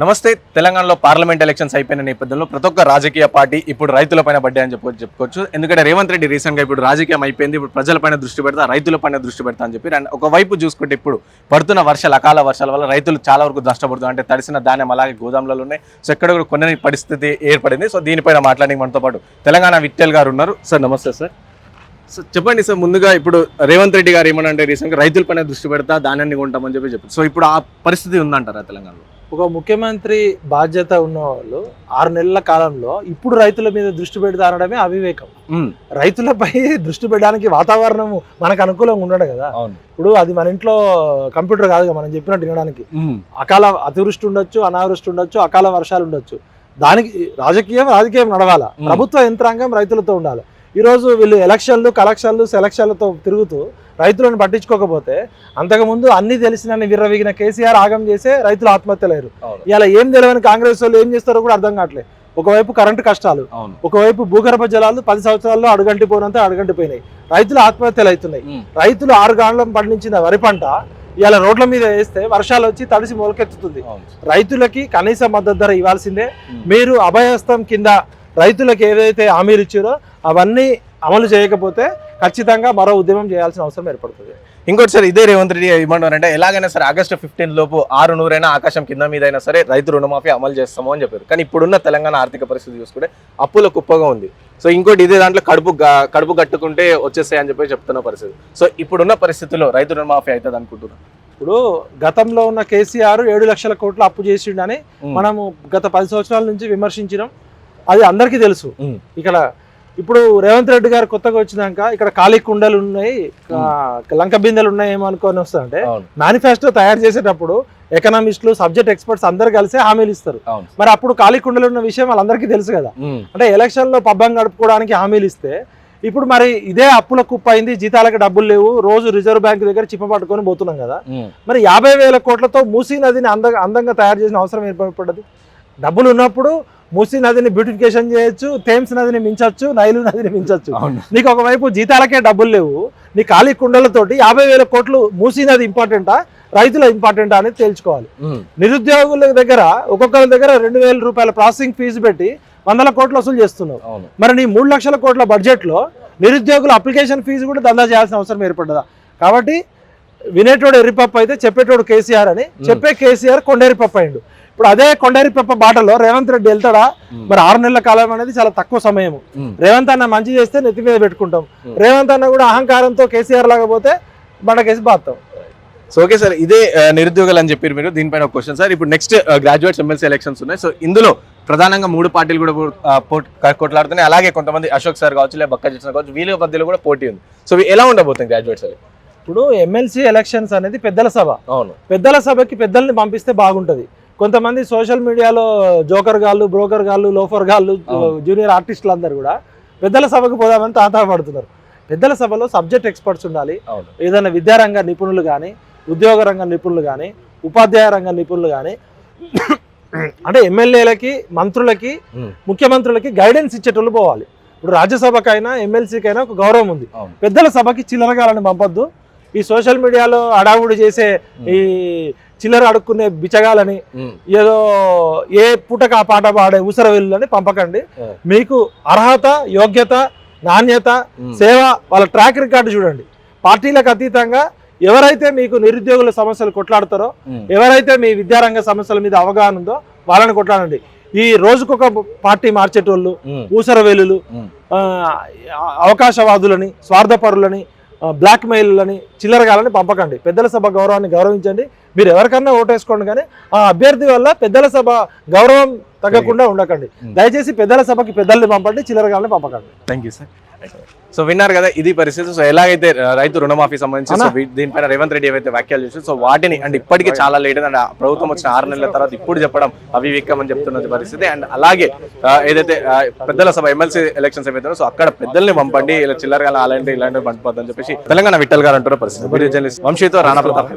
నమస్తే. తెలంగాణలో parliament elections అయిపోయిన నేపథ్యంలో ప్రతి ఒక్క రాజకీయ పార్టీ ఇప్పుడు రైతులపైన పడ్డాయి అని చెప్పు చెప్పుకోవచ్చు. ఎందుకంటే రేవంత్ రెడ్డి రీసెంట్గా ఇప్పుడు రాజకీయం అయిపోయింది. ఇప్పుడు ప్రజలపైన దృష్టి పెడతా రైతులపైన దృష్టి పెడతా అని చెప్పి అండ్ ఒకవైపు చూసుకుంటే ఇప్పుడు పడుతున్న వర్షాలు అకాల వర్షాల వల్ల రైతులు చాలా వరకు నష్టపడుతుంది అంటే తడిసిన ధాన్యం అలాగే గోదాములలో ఉన్నాయి. సో ఎక్కడ కూడా కొన్ని పరిస్థితి ఏర్పడింది. సో దీనిపైన మాట్లాడి మనతో పాటు తెలంగాణ విట్టెల్ గారు ఉన్నారు. సార్ నమస్తే సార్. సో చెప్పండి సార్ ముందుగా ఇప్పుడు రేవంత్ రెడ్డి గారు ఏమనంటే రీసెంట్గా రైతులపైన దృష్టి పెడతా ధాన్యాన్ని కొంటామని చెప్పి చెప్పారు సో ఇప్పుడు ఆ పరిస్థితి ఉందంటారా తెలంగాణలో? ఒక ముఖ్యమంత్రి బాధ్యత ఉన్న వాళ్ళు ఆరు నెలల కాలంలో ఇప్పుడు రైతుల మీద దృష్టి పెడతానడమే అవివేకం. రైతులపై దృష్టి పెట్టడానికి వాతావరణం మనకు అనుకూలంగా ఉండడు కదా. ఇప్పుడు అది మన ఇంట్లో కంప్యూటర్ కాదుగా మనం చెప్పినట్టు వినడానికి. అకాల అతివృష్టి ఉండొచ్చు అనావృష్టి ఉండొచ్చు అకాల వర్షాలు ఉండొచ్చు. దానికి రాజకీయం రాజకీయం నడవాల. ప్రభుత్వ యంత్రాంగం రైతులతో ఉండాలి. ఈరోజు వీళ్ళు ఎలక్షన్లు కలెక్షన్లు సెలక్షన్లతో తిరుగుతూ రైతులను పట్టించుకోకపోతే అంతకుముందు అన్ని తెలిసిన విర్రవిగిన కేసీఆర్ ఆగం చేసే రైతులు ఆత్మహత్యలేరు ఇలా ఏం తెలియని కాంగ్రెస్ వాళ్ళు ఏం చేస్తారో కూడా అర్థం కావట్లేదు ఒకవైపు కరెంటు కష్టాలు ఒకవైపు భూగర్భ జలాలు పది సంవత్సరాల్లో అడుగంటిపోయినంత అడుగంటిపోయినాయి. రైతులు ఆత్మహత్యలు అవుతున్నాయి రైతులు ఆరు గాండ్లం పండించిన వరి పంట ఇలా రోడ్ల మీద వేస్తే వర్షాలు వచ్చి తడిసి మొలకెత్తుతుంది. రైతులకి కనీస మద్దతు ధర ఇవ్వాల్సిందే. మీరు అభయహస్తం కింద రైతులకు ఏదైతే హామీలు ఇచ్చారో అవన్నీ అమలు చేయకపోతే ఖచ్చితంగా మరో ఉద్యమం చేయాల్సిన అవసరం ఏర్పడుతుంది. ఇంకోటి సార్ ఇదే రేవంత్ రెడ్డి ఏమంటారంటే ఎలాగైనా సరే ఆగస్టు ఫిఫ్టీన్ లోపు ఆరు నూరైనా ఆకాశం కింద మీద అయినా సరే రైతు రుణమాఫీ అమలు చేస్తాము అని చెప్పారు. కానీ ఇప్పుడున్న తెలంగాణ ఆర్థిక పరిస్థితి చూసుకుంటే అప్పుల కుప్పగా ఉంది. సో ఇంకోటి ఇదే దాంట్లో కడుపు కడుపు కట్టుకుంటే వచ్చేస్తాయి అని చెప్పి చెప్తున్న పరిస్థితి. సో ఇప్పుడున్న పరిస్థితుల్లో రైతు రుణమాఫీ అవుతుంది అనుకుంటున్నాను ఇప్పుడు గతంలో ఉన్న కేసీఆర్ ఏడు లక్షల కోట్లు అప్పు చేసిండని మనము గత పది సంవత్సరాల నుంచి విమర్శించినాం. అది అందరికీ తెలుసు. ఇక్కడ ఇప్పుడు రేవంత్ రెడ్డి గారు కొత్తగా వచ్చినాక ఇక్కడ ఖాళీ కుండలు ఉన్నాయి లంక బిందెలు ఉన్నాయి అనుకొని వస్తుందంటే మేనిఫెస్టో తయారు చేసేటప్పుడు ఎకనామిస్టులు సబ్జెక్ట్ ఎక్స్పర్ట్స్ అందరు కలిసి హామీలు ఇస్తారు. మరి అప్పుడు ఖాళీ కుండలు ఉన్న విషయం వాళ్ళందరికీ తెలుసు కదా. అంటే ఎలక్షన్లో పబ్బం గడుపుకోవడానికి హామీలు ఇస్తే ఇప్పుడు మరి ఇదే అప్పుల కుప్ప అయింది జీతాలకు డబ్బులు లేవు రోజు రిజర్వ్ బ్యాంక్ దగ్గర చిప్ప పట్టుకొని పోతున్నాం కదా. మరి యాభై వేల కోట్లతో మూసీ నదిని అంద అందంగా తయారు చేసిన అవసరం ఏర్పడదు డబ్బులు ఉన్నప్పుడు మూసీ నదిని బ్యూటిఫికేషన్ చేయొచ్చు థేమ్స్ నదిని మించొచ్చు నైలు నదిని మించొచ్చు. అవును. నీకు ఒకవైపు జీతాలకే డబ్బులు లేవు నీ ఖాళీ కుండలతోటి యాభై వేల కోట్లు మూసీ నది ఇంపార్టెంటా రైతుల ఇంపార్టెంటా అనేది తేల్చుకోవాలి. నిరుద్యోగుల దగ్గర ఒక్కొక్కరి దగ్గర రెండు వేల రూపాయల ప్రాసెసింగ్ ఫీజు పెట్టి వందల కోట్లు వసూలు చేస్తున్నావు. మరి నీ మూడు లక్షల కోట్ల బడ్జెట్లో నిరుద్యోగుల అప్లికేషన్ ఫీజు కూడా దందా చేయాల్సిన అవసరం ఏర్పడ్డదా? కాబట్టి వినేటోడు ఎర్రిపప్పు అయితే చెప్పేటోడు కేసీఆర్ అని చెప్పే కేసీఆర్ కొండేరిపప్పు అయిండు. ఇప్పుడు అదే కొండేరిపప్ప బాటలో రేవంత్ రెడ్డి వెళ్తాడా? మరి ఆరు నెలల కాలం అనేది చాలా తక్కువ సమయం. రేవంత్ అన్న మంచి చేస్తే నెత్తి మీద పెట్టుకుంటాం. రేవంత్ అన్న కూడా అహంకారంతో కేసీఆర్ లాగా పోతే బండకేసి బాస్తాం సో ఓకే సార్ ఇదే నిరుద్యోగులు అని చెప్పారు మీరు. దీనిపైన ఒక క్వశ్చన్ సార్ ఇప్పుడు నెక్స్ట్ గ్రాడ్యుయేట్స్ ఎమ్మెల్సీ ఎలక్షన్స్ ఉన్నాయి. సో ఇందులో ప్రధానంగా మూడు పార్టీలు కూడా కొట్లాడుతున్నాయి. అలాగే కొంతమంది అశోక్ సార్ కావచ్చు లేదా బక్క చేసిన కావచ్చు వీళ్ళ మధ్యలో కూడా పోటీ ఉంది. సో ఎలా ఉండబోతుంది గ్రాడ్యుయేట్స్ అవి? ఇప్పుడు ఎమ్మెల్సీ ఎలక్షన్స్ అనేది పెద్దల సభ. అవును. పెద్దల సభకి పెద్దల్ని పంపిస్తే బాగుంటది. కొంతమంది సోషల్ మీడియాలో జోకర్ గాళ్ళు బ్రోకర్ గాళ్ళు లోఫర్ గాళ్ళు. జూనియర్ ఆర్టిస్టులు అందరు కూడా పెద్దల సభకు పోదామని తాతాపడుతున్నారు. పెద్దల సభలో సబ్జెక్ట్ ఎక్స్పర్ట్స్ ఉండాలి. ఏదైనా విద్యారంగ నిపుణులు కానీ ఉద్యోగ రంగ నిపుణులు కానీ ఉపాధ్యాయ రంగ నిపుణులు కానీ అంటే ఎమ్మెల్యేలకి మంత్రులకి ముఖ్యమంత్రులకి గైడెన్స్ ఇచ్చేటోళ్ళు పోవాలి. ఇప్పుడు రాజ్యసభకైనా ఎమ్మెల్సీకైనా ఒక గౌరవం ఉంది. పెద్దల సభకి చిల్లరగాలని పంపొద్దు. ఈ సోషల్ మీడియాలో అడావుడి చేసే ఈ చిల్లర అడుక్కునే బిచ్చగాలని ఉమ్, ఏదో ఏ పూటక ఆ పాట పాడే ఊసర వెల్లులని పంపకండి. మీకు అర్హత యోగ్యత నాణ్యత సేవ వాళ్ళ ట్రాక్ రికార్డు చూడండి. పార్టీలకు అతీతంగా ఎవరైతే మీకు నిరుద్యోగుల సమస్యలు కొట్లాడతారో ఎవరైతే మీ విద్యారంగ సమస్యల మీద అవగాహన ఉందో వాళ్ళని కొట్లాడండి. ఈ రోజుకొక పార్టీ మార్చేటోళ్ళు ఉమ్, ఊసర వెల్లులు ఉమ్, ఆ, అవకాశవాదులని స్వార్థపరులని బ్లాక్ మెయిల్లని చిల్లరగాలని పంపకండి. పెద్దల సభ గౌరవాన్ని గౌరవించండి. మీరు ఎవరికన్నా ఓటేసుకోండి కానీ ఆ అభ్యర్థి వల్ల పెద్దల సభ గౌరవం తగ్గకుండా ఉండకండి. Hmm. దయచేసి పెద్దల సభకి పెద్దల్ని పంపండి చిల్లరగాలని పంపకండి. థ్యాంక్ యూ సార్ సో విన్నారు కదా ఇది పరిస్థితి. సో ఎలాగైతే రైతు రుణమాఫీ సంబంధించి దీనిపైన రేవంత్ రెడ్డి ఏవైతే వ్యాఖ్యలు చేశారు సో వాటిని అండ్ ఇప్పటికీ చాలా లేట్ అండ్ ప్రభుత్వం వచ్చిన ఆరు నెలల తర్వాత ఇప్పుడు చెప్పడం అవివేకం అని చెప్తున్న పరిస్థితి. అండ్ అలాగే ఏదైతే పెద్దల సభ ఎమ్మెల్సీ ఎలక్షన్స్ ఏవైతే సో అక్కడ పెద్దల్ని పంపండి ఇలా చిల్లరగా అలాంటి ఇలాంటివి పంపొద్దని చెప్పేసి తెలంగాణ విట్టల్ గారు అంటున్న పరిస్థితి. వంశీతో రాణా ప్రతాప్.